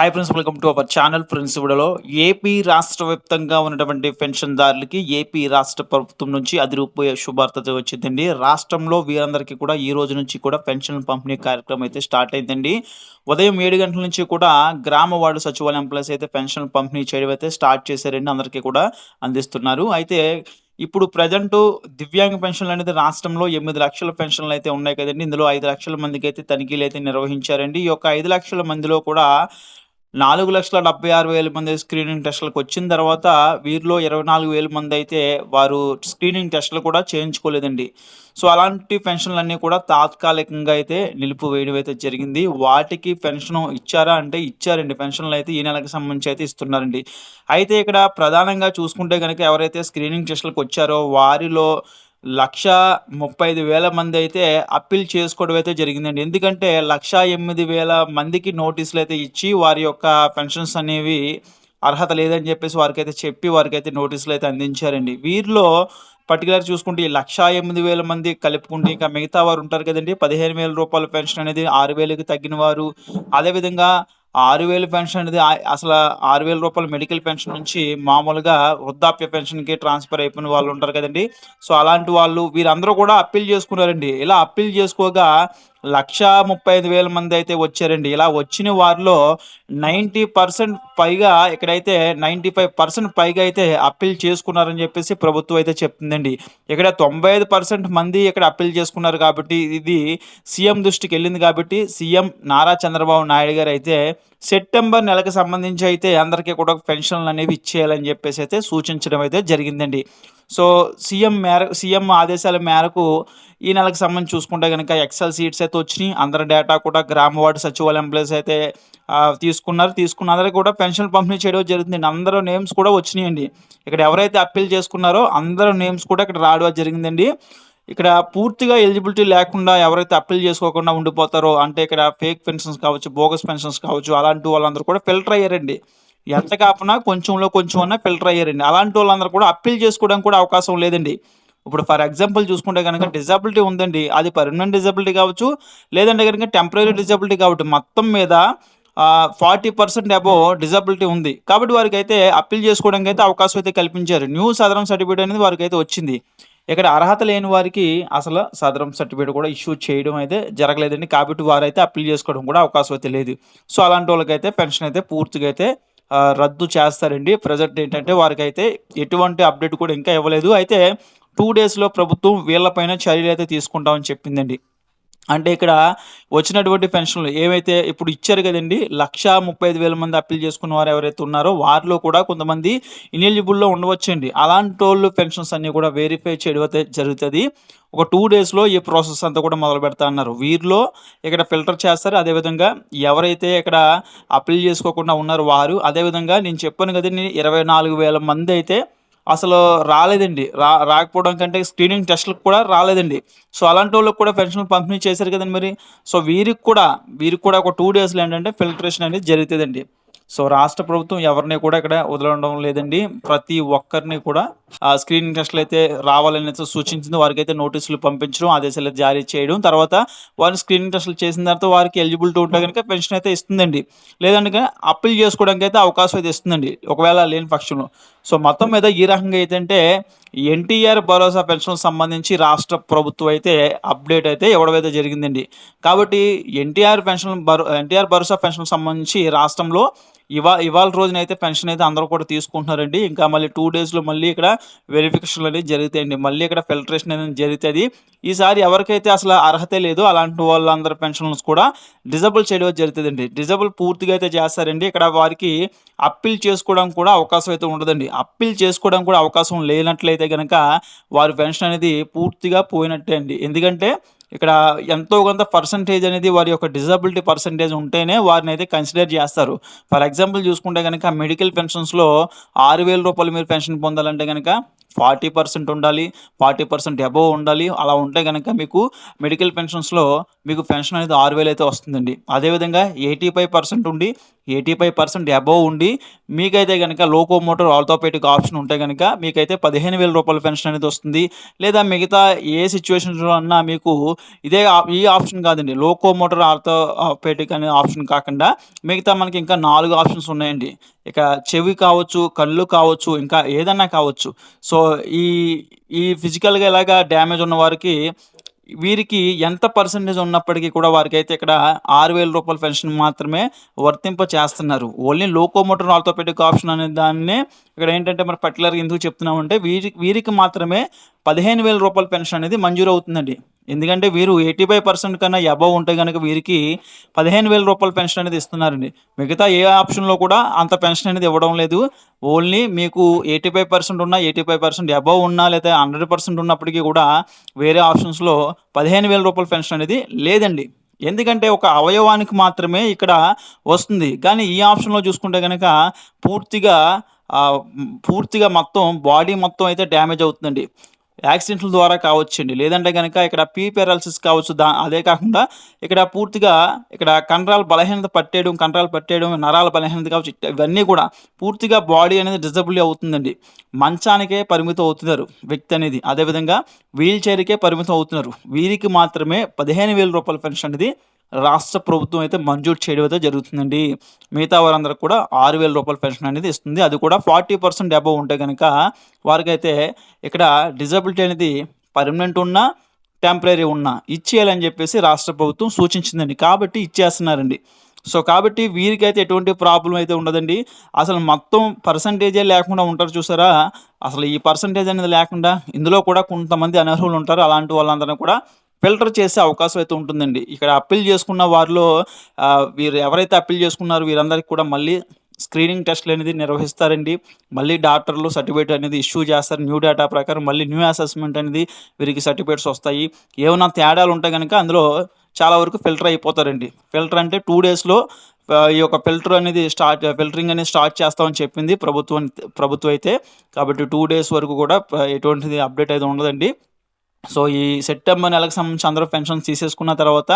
Hi friends welcome to our channel friends ఇవిడలో AP రాష్ట్ర వ్యాప్తంగా ఉన్నటువంటి పెన్షన్దారులకి ఏపీ రాష్ట్ర ప్రభుత్వం నుంచి అదిరిపోయే శుభార్త వచ్చిందండి. రాష్ట్రంలో వీరందరికీ కూడా ఈ రోజు నుంచి కూడా పెన్షన్ పంపిణీ కార్యక్రమం అయితే స్టార్ట్ అయిందండి. ఉదయం ఏడు గంటల నుంచి కూడా గ్రామ వార్డు సచివాలయం ఎంప్లాయీస్ అయితే పెన్షన్ పంపిణీ చేయడం అయితే స్టార్ట్ చేశారండి. అందరికీ కూడా అందిస్తున్నారు. అయితే ఇప్పుడు ప్రజెంట్ దివ్యాంగ పెన్షన్లు అనేది రాష్ట్రంలో ఎనిమిది లక్షల పెన్షన్లు అయితే ఉన్నాయి కదండి. ఇందులో ఐదు లక్షల మందికి అయితే తనిఖీలు అయితే నిర్వహించారండి. ఈ యొక్క ఐదు లక్షల మందిలో కూడా నాలుగు లక్షల డెబ్బై ఆరు వేల మంది స్క్రీనింగ్ టెస్టులకు వచ్చిన తర్వాత వీరిలో ఇరవై నాలుగు వేల మంది అయితే వారు స్క్రీనింగ్ టెస్టులు కూడా చేయించుకోలేదండి. సో అలాంటి పెన్షన్లన్నీ కూడా తాత్కాలికంగా అయితే నిలిపివేయడం అయితే జరిగింది. వాటికి పెన్షన్ ఇచ్చారా అంటే ఇచ్చారండి. పెన్షన్లు అయితే ఈ నెలకు సంబంధించి అయితే ఇస్తున్నారండి. అయితే ఇక్కడ ప్రధానంగా చూసుకుంటే కనుక ఎవరైతే స్క్రీనింగ్ టెస్టులకు వచ్చారో వారిలో లక్ష ముప్పై ఐదు వేల మంది అయితే అప్పీల్ చేసుకోవడం అయితే జరిగిందండి. ఎందుకంటే లక్ష ఎనిమిది వేల మందికి నోటీసులు అయితే ఇచ్చి వారి యొక్క పెన్షన్స్ అనేవి అర్హత లేదని చెప్పేసి వారికి అయితే చెప్పి వారికి అయితే నోటీసులు అయితే అందించారండి. వీరిలో పర్టికులర్ చూసుకుంటే ఈ లక్ష ఎనిమిది వేల మంది కలుపుకుంటే ఇంకా మిగతా వారు ఉంటారు కదండి. పదిహేను వేల రూపాయల పెన్షన్ అనేది ఆరు వేలకు తగ్గిన వారు. అదేవిధంగా ఆరు వేలు పెన్షన్ అనేది అసలు ఆరు వేల రూపాయల మెడికల్ పెన్షన్ నుంచి మామూలుగా వృద్ధాప్య పెన్షన్కి ట్రాన్స్ఫర్ అయిపోయిన వాళ్ళు ఉంటారు కదండి. సో అలాంటి వాళ్ళు వీరందరూ కూడా అప్పీల్ చేసుకున్నారండి. ఇలా అప్పీల్ చేసుకోగా లక్ష ముప్పై ఐదు వేల మంది అయితే వచ్చారండి. ఇలా వచ్చిన వారిలో నైంటీ పర్సెంట్ పైగా ఇక్కడైతే నైంటీ ఫైవ్ పర్సెంట్ పైగా అయితే అప్పీల్ చేసుకున్నారని చెప్పేసి ప్రభుత్వం అయితే చెప్తుందండి. ఇక్కడ తొంభై ఐదు పర్సెంట్ మంది ఇక్కడ అప్పీల్ చేసుకున్నారు కాబట్టి ఇది సీఎం దృష్టికి వెళ్ళింది కాబట్టి సీఎం నారా చంద్రబాబు నాయుడు గారు అయితే సెప్టెంబర్ నెలకు సంబంధించి అయితే అందరికీ కూడా పెన్షన్లు అనేవి ఇచ్చేయాలని చెప్పేసి అయితే సూచించడం అయితే జరిగిందండి. సో సీఎం మేర సీఎం ఆదేశాల మేరకు ఈ నెలకు సంబంధించి చూసుకుంటే కనుక ఎక్సెల్ సీట్స్ అయితే వచ్చినాయి. అందరి డేటా కూడా గ్రామ వార్డు సచివాలయం ఎంప్లాయీస్ అయితే తీసుకున్నారు. తీసుకున్న అందరికీ కూడా పెన్షన్ పంపిణీ చేయడం జరుగుతుంది అందరూ నేమ్స్ కూడా వచ్చినాయండి. ఇక్కడ ఎవరైతే అప్పీల్ చేసుకున్నారో అందరూ నేమ్స్ కూడా ఇక్కడ రావడం జరిగిందండి. ఇక్కడ పూర్తిగా ఎలిజిబిలిటీ లేకుండా ఎవరైతే అప్పీల్ చేసుకోకుండా ఉండిపోతారో అంటే ఇక్కడ ఫేక్ పెన్షన్స్ కావచ్చు బోగస్ పెన్షన్స్ కావచ్చు అలాంటి వాళ్ళందరూ కూడా ఫిల్టర్ అయ్యారండి. ఎంత కాపునా కొంచెంలో కొంచెం అన్నా ఫిల్టర్ అయ్యారండి. అలాంటి వాళ్ళందరూ కూడా అప్పీల్ చేసుకోవడానికి కూడా అవకాశం లేదండి. ఇప్పుడు ఫర్ ఎగ్జాంపుల్ చూసుకుంటే కనుక డిజబిలిటీ ఉందండి. అది పర్మనెంట్ డిజబిలిటీ కావచ్చు లేదంటే కనుక టెంపరీ డిజబిలిటీ కాబట్టి మొత్తం మీద ఫార్టీ పర్సెంట్ అబోవ్ డిజబిలిటీ ఉంది. కాబట్టి వారికి అయితే అప్పీల్ చేసుకోవడానికి అయితే అవకాశం అయితే కల్పించారు. న్యూ సదరం సర్టిఫికేట్ అనేది వారికి అయితే వచ్చింది. ఇక్కడ అర్హత లేని వారికి అసలు సదరం సర్టిఫికేట్ కూడా ఇష్యూ చేయడం అయితే జరగలేదండి. కాబట్టి వారైతే అప్లై చేసుకోవడం కూడా అవకాశం అయితే లేదు. సో అలాంటి వాళ్ళకైతే పెన్షన్ అయితే పూర్తిగా అయితే రద్దు చేస్తారండి. ప్రజెంట్ ఏంటంటే వారికి అయితే ఎటువంటి అప్డేట్ కూడా ఇంకా ఇవ్వలేదు. అయితే టూ డేస్లో ప్రభుత్వం వీళ్ళపైన చర్యలు అయితే తీసుకుంటామని చెప్పిందండి. అంటే ఇక్కడ వచ్చినటువంటి పెన్షన్లు ఏవైతే ఇప్పుడు ఇచ్చారు కదండి లక్ష ముప్పై ఐదు వేల మంది అప్పీల్ చేసుకున్న వారు ఎవరైతే ఉన్నారో వారిలో కూడా కొంతమంది ఇనెలిజిబుల్లో ఉండవచ్చండి. అలాంటి వాళ్ళు పెన్షన్స్ అన్ని కూడా వెరిఫై చేయడం అయితే జరుగుతుంది. ఒక టూ డేస్లో ఈ ప్రాసెస్ అంతా కూడా మొదలు పెడతా అన్నారు. వీరిలో ఇక్కడ ఫిల్టర్ చేస్తారు. అదేవిధంగా ఎవరైతే ఇక్కడ అప్పీల్ చేసుకోకుండా ఉన్నారో వారు అదేవిధంగా నేను చెప్పాను కదండి ఇరవై నాలుగు వేల మంది అయితే అసలు రాలేదండి. రా రాకపోవడం కంటే స్క్రీనింగ్ టెస్ట్లకు కూడా రాలేదండి. సో అలాంటి వాళ్ళకి కూడా పెన్షన్ పంపిణీ చేశారు కదండి మరి. సో వీరికి కూడా వీరికి కూడా ఒక టూ డేస్లో ఏంటంటే ఫిల్టరేషన్ అనేది జరుగుతుందండి. సో రాష్ట్ర ప్రభుత్వం ఎవరిని కూడా ఇక్కడ వదలడం లేదండి. ప్రతి ఒక్కరిని కూడా ఆ స్క్రీనింగ్ టెస్ట్లు అయితే రావాలని సూచించింది. వారికి అయితే నోటీసులు పంపించడం ఆదేశాలు జారీ చేయడం. తర్వాత వారిని స్క్రీనింగ్ టెస్టులు చేసిన తర్వాత వారికి ఎలిజిబిలిటీ ఉంటే కనుక పెన్షన్ అయితే ఇస్తుందండి. లేదంటే అప్పీల్ చేసుకోవడానికి అయితే అవకాశం అయితే ఇస్తుందండి. ఒకవేళ లేని పక్షంలో. సో మొత్తం మీద ఈ రకంగా అయితే ఎన్టీఆర్ భరోసా పెన్షన్ సంబంధించి రాష్ట్ర ప్రభుత్వం అయితే అప్డేట్ అయితే ఇవ్వడమైతే జరిగిందండి. కాబట్టి ఎన్టీఆర్ పెన్షన్ భరో ఎన్టీఆర్ భరోసా పెన్షన్ సంబంధించి రాష్ట్రంలో ఇవా ఇవాళ రోజున అయితే పెన్షన్ అయితే అందరూ కూడా తీసుకుంటున్నారండి. ఇంకా మళ్ళీ టూ డేస్లో మళ్ళీ ఇక్కడ వెరిఫికేషన్లు అనేది జరుగుతాయండి. మళ్ళీ ఇక్కడ ఫిల్టరేషన్ అనేది జరుగుతుంది. ఈసారి ఎవరికైతే అసలు అర్హత లేదో అలాంటి వాళ్ళందరి పెన్షన్స్ కూడా డిజబుల్ చేయడం జరుగుతుందండి. డిజబుల్ పూర్తిగా అయితే చేస్తారండి. ఇక్కడ వారికి అప్పీల్ చేసుకోవడం కూడా అవకాశం అయితే ఉండదండి. అప్పీల్ చేసుకోవడం కూడా అవకాశం లేనట్లయితే కనుక వారి పెన్షన్ అనేది పూర్తిగా పోయినట్టే అండి. ఎందుకంటే ఇక్కడ ఎంతో కొంత పర్సంటేజ్ అనేది వారి యొక్క డిజబిలిటీ పర్సంటేజ్ ఉంటేనే వారిని అయితే కన్సిడర్ చేస్తారు. ఫర్ ఎగ్జాంపుల్ చూసుకుంటే కనుక మెడికల్ పెన్షన్స్లో ఆరు వేల రూపాయలు మీరు పెన్షన్ పొందాలంటే కనుక ఫార్టీ పర్సెంట్ ఉండాలి ఫార్టీ పర్సెంట్ అబోవ్ ఉండాలి అలా ఉంటే కనుక మీకు మెడికల్ పెన్షన్స్లో మీకు పెన్షన్ అనేది ఆరు వేలు అయితే వస్తుందండి. అదేవిధంగా ఎయిటీ ఫైవ్ పర్సెంట్ ఉండి ఎయిటీ ఫైవ్ పర్సెంట్ అబోవ్ ఉండి మీకైతే కనుక లోకో మోటార్ ఆర్థోపెటిక్ ఆప్షన్ ఉంటే కనుక మీకైతే పదిహేను వేల రూపాయల పెన్షన్ అనేది వస్తుంది. లేదా మిగతా ఏ సిచ్యువేషన్లో అన్నా మీకు ఇదే ఈ ఆప్షన్ కాదండి. లోకో మోటార్ ఆర్థోపెటిక్ అనే ఆప్షన్ కాకుండా మిగతా మనకి ఇంకా నాలుగు ఆప్షన్స్ ఉన్నాయండి. ఇక చెవి కావచ్చు కళ్ళు కావచ్చు ఇంకా ఏదన్నా కావచ్చు. సో ఈ ఈ ఫిజికల్గా ఇలాగా డ్యామేజ్ ఉన్న వారికి వీరికి ఎంత పర్సంటేజ్ ఉన్నప్పటికీ కూడా వారికి అయితే ఇక్కడ ఆరు వేల రూపాయల పెన్షన్ మాత్రమే వర్తింప చేస్తున్నారు. ఓన్లీ లోకోమోటర్ ఆర్థోపెడిక్ ఆప్షన్ అనే దాన్ని ఇక్కడ ఏంటంటే మరి పర్టికులర్గా ఎందుకు చెప్తున్నామంటే వీరి వీరికి మాత్రమే పదిహేను వేల రూపాయల పెన్షన్ అనేది మంజూరు అవుతుందండి ఎందుకంటే వీరు ఎయిటీ ఫైవ్ పర్సెంట్ కన్నా అబవ్ ఉంటే కనుక వీరికి పదిహేను వేల రూపాయల పెన్షన్ అనేది ఇస్తున్నారండి. మిగతా ఏ ఆప్షన్లో కూడా అంత పెన్షన్ అనేది ఇవ్వడం లేదు. ఓన్లీ మీకు ఎయిటీ ఫైవ్ పర్సెంట్ ఉన్నా ఎయిటీ ఫైవ్ పర్సెంట్ అబవ్ ఉన్నా లేదా హండ్రెడ్ పర్సెంట్ ఉన్నప్పటికీ కూడా వేరే ఆప్షన్స్లో పదిహేను వేల రూపాయల పెన్షన్ అనేది లేదండి. ఎందుకంటే ఒక అవయవానికి మాత్రమే ఇక్కడ వస్తుంది. కానీ ఈ ఆప్షన్లో చూసుకుంటే కనుక పూర్తిగా పూర్తిగా మొత్తం బాడీ మొత్తం అయితే డ్యామేజ్ అవుతుందండి. యాక్సిడెంట్ల ద్వారా కావచ్చండి. లేదంటే కనుక ఇక్కడ పీ పెరాలసిస్ కావచ్చు దా అదే కాకుండా ఇక్కడ పూర్తిగా ఇక్కడ కండరాలు బలహీనత పట్టేయడం కండరాలు పట్టేయడం నరాల బలహీనత కావచ్చు ఇవన్నీ కూడా పూర్తిగా బాడీ అనేది డిజబుల్ అవుతుందండి. మంచానికే పరిమితం అవుతున్నారు వ్యక్తి అనేది. అదేవిధంగా వీల్ చైర్కే పరిమితం అవుతున్నారు. వీరికి మాత్రమే పదిహేను వేల రూపాయల పెన్షన్ అనేది రాష్ట్ర ప్రభుత్వం అయితే మంజూరు చేయడం అయితే జరుగుతుందండి. మిగతా వారందరికి కూడా ఆరు వేల రూపాయల పెన్షన్ అనేది ఇస్తుంది. అది కూడా ఫార్టీ పర్సెంట్ అబవ్ ఉంటే కనుక వారికైతే ఇక్కడ డిజబిలిటీ అనేది పర్మనెంట్ ఉన్నా టెంపరీ ఉన్నా ఇచ్చేయాలని చెప్పేసి రాష్ట్ర ప్రభుత్వం సూచించిందండి. కాబట్టి ఇచ్చేస్తున్నారండి. సో కాబట్టి వీరికైతే ఎటువంటి ప్రాబ్లం అయితే ఉండదండి. అసలు మొత్తం పర్సంటేజే లేకుండా ఉంటారు చూసారా? అసలు ఈ పర్సంటేజ్ అనేది లేకుండా ఇందులో కూడా కొంతమంది అనర్హులు ఉంటారు. అలాంటి వాళ్ళందరూ కూడా ఫిల్టర్ చేసే అవకాశం అయితే ఉంటుందండి. ఇక్కడ అప్పీల్ చేసుకున్న వారిలో వీరు ఎవరైతే అప్పీల్ చేసుకున్నారో వీరందరికీ కూడా మళ్ళీ స్క్రీనింగ్ టెస్ట్లు అనేది నిర్వహిస్తారండి. మళ్ళీ డాక్టర్లు సర్టిఫికేట్ అనేది ఇష్యూ చేస్తారు. న్యూ డేటా ప్రకారం మళ్ళీ న్యూ అసెస్మెంట్ అనేది వీరికి సర్టిఫికేట్స్ వస్తాయి. ఏమైనా తేడాలు ఉంటే కనుక అందులో చాలా వరకు ఫిల్టర్ అయిపోతారండి. ఫిల్టర్ అంటే టూ డేస్లో ఈ యొక్క ఫిల్టర్ అనేది స్టార్ట్ ఫిల్టరింగ్ అనేది స్టార్ట్ చేస్తామని చెప్పింది ప్రభుత్వం ప్రభుత్వం అయితే. కాబట్టి టూ డేస్ వరకు కూడా ఎటువంటిది అప్డేట్ అయితే ఉండదండి. సో ఈ సెప్టెంబర్ నెలకు సంబంధించి అందరూ పెన్షన్స్ తీసేసుకున్న తర్వాత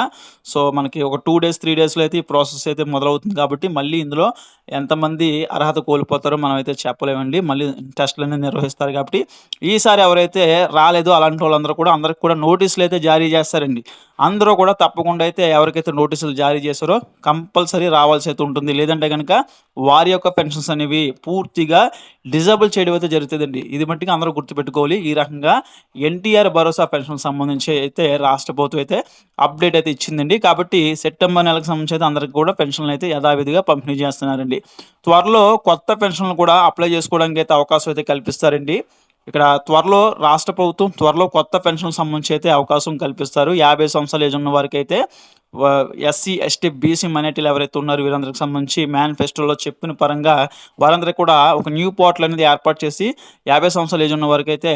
సో మనకి ఒక టూ డేస్ త్రీ డేస్లో అయితే ఈ ప్రాసెస్ అయితే మొదలవుతుంది కాబట్టి మళ్ళీ ఇందులో ఎంతమంది అర్హత కోల్పోతారో మనం అయితే చెప్పలేమండి. మళ్ళీ టెస్టులు అనేది నిర్వహిస్తారు కాబట్టి ఈసారి ఎవరైతే రాలేదో అలాంటి వాళ్ళందరూ కూడా అందరికి కూడా నోటీసులు అయితే జారీ చేస్తారండి. అందరూ కూడా తప్పకుండా అయితే ఎవరికైతే నోటీసులు జారీ చేశారో కంపల్సరీ రావాల్సి అయితే ఉంటుంది. లేదంటే కనుక వారి యొక్క పెన్షన్స్ అనేవి పూర్తిగా డిజబుల్ చేయడం అయితే జరుగుతుందండి. ఇది మట్టికి అందరూ గుర్తుపెట్టుకోవాలి. ఈ రకంగా ఎన్టీఆర్ భరోసా పెన్షన్ సంబంధించి అయితే రాష్ట్ర ప్రభుత్వం అయితే అప్డేట్ అయితే ఇచ్చిందండి. కాబట్టి సెప్టెంబర్ నెలకు సంబంధించి అయితే అందరికి కూడా పెన్షన్లు అయితే యథావిధిగా పంపిణీ చేస్తున్నారండి. త్వరలో కొత్త పెన్షన్లు కూడా అప్లై చేసుకోవడానికి అయితే అవకాశం అయితే కల్పిస్తారండి. ఇక్కడ త్వరలో రాష్ట్ర ప్రభుత్వం త్వరలో కొత్త పెన్షన్ సంబంధించి అయితే అవకాశం కల్పిస్తారు. యాభై సంవత్సరాలు ఏజ్ ఉన్న వారికి అయితే ఎస్సీ ఎస్టీ బీసీ మైనార్టీలు ఎవరైతే ఉన్నారో వీరందరికి సంబంధించి మేనిఫెస్టోలో చెప్పిన పరంగా వారందరికీ కూడా ఒక న్యూ పోర్టల్ అనేది ఏర్పాటు చేసి యాభై సంవత్సరాలు ఏజ్ ఉన్న వారికి అయితే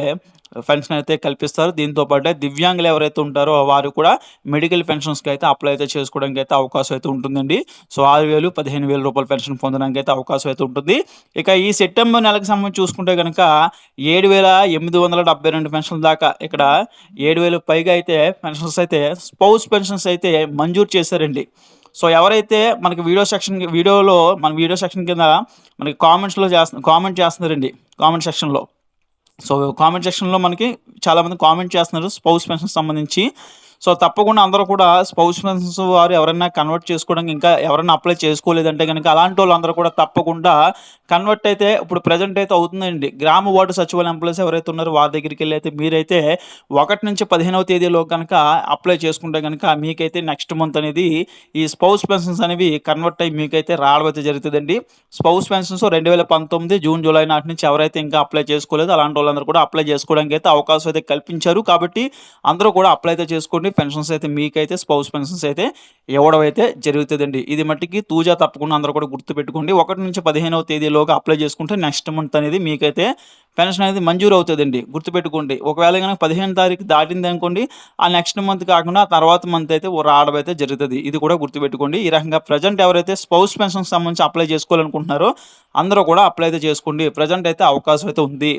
పెన్షన్ అయితే కల్పిస్తారు. దీంతో పాటు దివ్యాంగులు ఎవరైతే ఉంటారో వారు కూడా మెడికల్ పెన్షన్స్కి అయితే అప్లై అయితే చేసుకోవడానికి అయితే అవకాశం అయితే ఉంటుందండి. సో ఆరు వేలు పదిహేను వేల రూపాయల పెన్షన్ పొందడానికి అయితే అవకాశం అయితే ఉంటుంది. ఇక ఈ సెప్టెంబర్ నెలకు సంబంధించి చూసుకుంటే కనుక ఏడు వేల ఎనిమిది వందల డెబ్బై రెండు పెన్షన్ల దాకా ఇక్కడ ఏడు వేలు పైగా అయితే పెన్షన్స్ అయితే స్పౌస్ పెన్షన్స్ అయితే మంజూరు చేశారండి. సో ఎవరైతే మనకి వీడియో సెక్షన్ వీడియోలో మన వీడియో సెక్షన్ కింద మనకి కామెంట్స్లో చేస్తున్న కామెంట్ చేస్తున్నారండి. కామెంట్ సెక్షన్లో. సో కామెంట్ సెక్షన్లో మనకి చాలామంది కామెంట్ చేస్తున్నారు. స్పౌస్ పెన్షన్ సంబంధించి. సో తప్పకుండా అందరూ కూడా స్పౌస్ పెన్షన్స్ వారు ఎవరైనా కన్వర్ట్ చేసుకోవడానికి ఇంకా ఎవరైనా అప్లై చేసుకోలేదంటే కనుక అలాంటి వాళ్ళు అందరూ కూడా తప్పకుండా కన్వర్ట్ అయితే ఇప్పుడు ప్రజెంట్ అయితే అవుతుందండి. గ్రామ వార్డు సచివాలయ ఎంప్లాయీస్ ఎవరైతే ఉన్నారో వారి దగ్గరికి వెళ్ళి అయితే మీరైతే ఒకటి నుంచి పదిహేనవ తేదీలో కనుక అప్లై చేసుకుంటే కనుక మీకైతే నెక్స్ట్ మంత్ అనేది ఈ స్పౌస్ పెన్షన్స్ అనేవి కన్వర్ట్ అయ్యి మీకైతే రావడం అయితే జరుగుతుందండి. స్పౌస్ పెన్షన్స్ రెండు వేల పంతొమ్మిది జూన్ జూలై నాటి నుంచి ఎవరైతే ఇంకా అప్లై చేసుకోలేదు అలాంటి వాళ్ళందరూ కూడా అప్లై చేసుకోవడానికి అయితే అవకాశం అయితే కల్పించారు. కాబట్టి అందరూ కూడా అప్లై అయితే చేసుకోండి. పెన్షన్స్ అయితే మీకైతే స్పౌస్ పెన్షన్స్ అయితే ఇవ్వడం అయితే జరుగుతుందండి. ఇది మట్టికి తూజా తప్పకుండా అందరూ కూడా గుర్తుపెట్టుకోండి. ఒకటి నుంచి పదిహేనవ తేదీలోగా అప్లై చేసుకుంటే నెక్స్ట్ మంత్ అనేది మీకైతే పెన్షన్ అనేది మంజూరు అవుతుందండి. గుర్తుపెట్టుకోండి. ఒకవేళ కనుక పదిహేను తారీఖు దాటింది అనుకోండి ఆ నెక్స్ట్ మంత్ కాకుండా ఆ తర్వాత మంత్ అయితే రావడం అయితే జరుగుతుంది. ఇది కూడా గుర్తుపెట్టుకోండి. ఈ రకంగా ప్రజెంట్ ఎవరైతే స్పౌస్ పెన్షన్ సంబంధించి అప్లై చేసుకోవాలనుకుంటున్నారో అందరూ కూడా అప్లై అయితే చేసుకోండి. ప్రజెంట్ అయితే అవకాశం అయితే ఉంది.